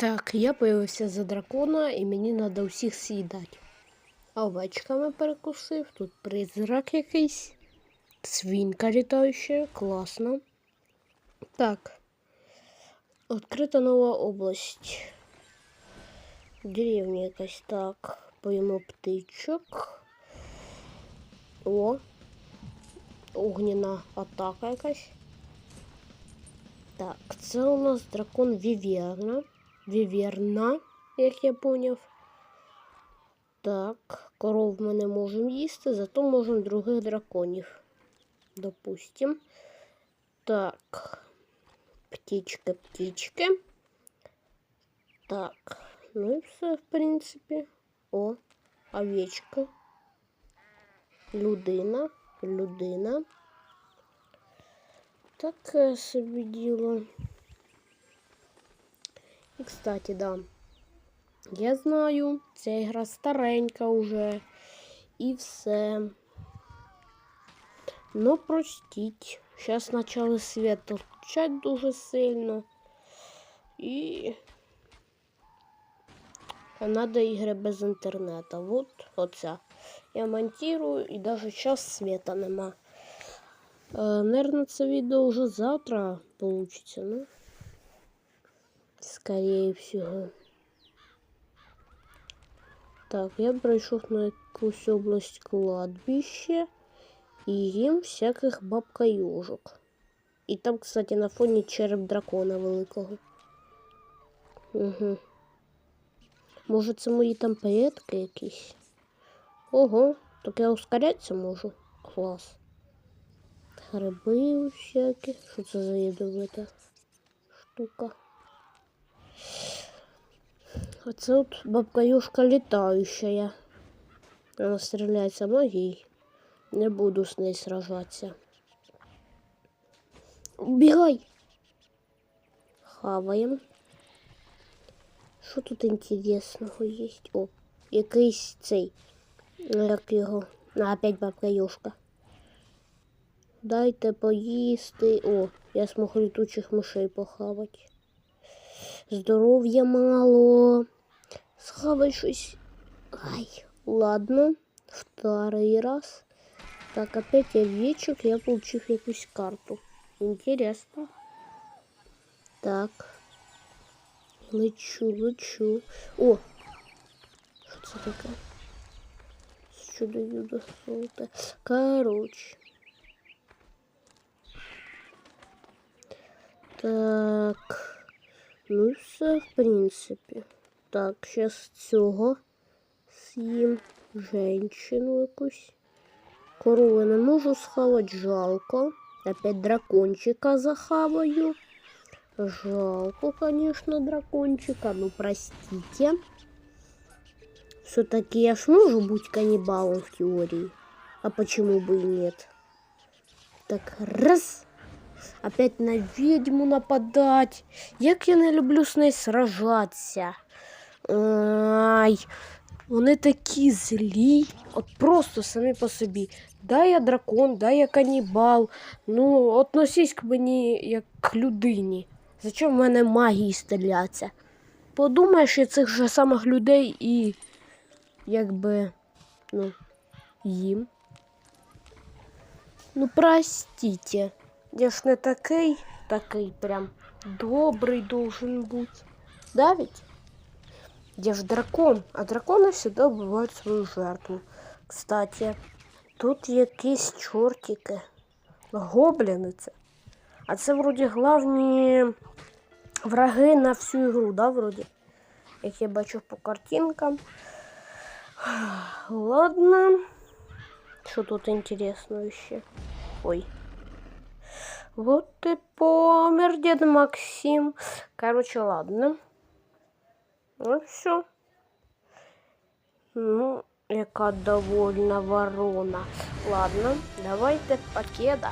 Так, я появився за дракона і мені треба всіх з'їдати. Овечками перекусив, тут призрак якийсь. Свинка літаюча, класно. Так. Открита нова область. Деревня якась так. Поїмо птичок. О. Огняна атака якась. Так, це у нас дракон Віверна. Віверна, як я поняв. Так, коров ми не можемо їсти, зато можемо других драконів. Допустим. Так. Птічки, птічки. Так. Ну і все, в принципі. О, овечка. Людина. Людина. Таке собі діло. І, кстати, да. Я знаю, ця ігра старенька уже. І все. Ну, простіть. Зараз почали світ включати дуже сильно. І надо ігри без інтернету. Вот оця. Я монтирую і навіть зараз світа нема. Е, наверное, це відео вже завтра получится, ну. Скорее всего. Так, я пройшов на якусь область кладбище і їм всяких бабка-южок. І там, кстати, на фоні череп дракона великого. Угу. Може, це мої там предки якісь? Ого, так я ускорятися можу. Клас. Гриби всякі. Що це за ядовита штука? Оце от бабка Юшка літаюча. Вона стріляється магією. Не буду з нею сражатися. Убігай! Хаваємо. Що тут інтересного є? О, якийсь цей. Як його. А, опять бабка Юшка. Дайте поїсти. О, я смог літучих мишей похавати. Здоров'я мало. Схавай. Ай, ладно. Второй раз. Так, опять овечек. Я получив якусь карту. Интересно. Так. Лечу, лечу. О! Що це таке? Чудо юдо золоте. Короче. Так. Ну все, в принципі. Так, зараз цього з'їм женщину якусь. Корову не можу схавати, жалко. Опять дракончика захаваю. Жалко, конечно, дракончика. Ну, простите. Все-таки я ж можу быть каннибалом в теории. А почему бы и нет? Так, раз. Опять на ведьму нападать. Як я не люблю з нею сражатися. Ай, вони такі злі. От просто самі по собі. Да, я дракон, да, я канібал. Ну, относись к мені як к людині. Зачем в мене магії стріляться? Подумаєш, я цих же самих людей і якби, ну, їм. Ну, простите. Я ж не такий, такий прям добрий должен бути. Да ведь? Я ж дракон, а дракони всегда убивають свою жертву. Кстати, тут якісь чортики. Гобліни це. А це вроді главні враги на всю ігру, да, вроді? Як я бачу по картинкам. Ладно. Що тут інтересного ще? Ой. Вот и помер дед Максим. Короче, ладно. Ну все. Ну, яка довольна ворона. Ладно, давайте покеда.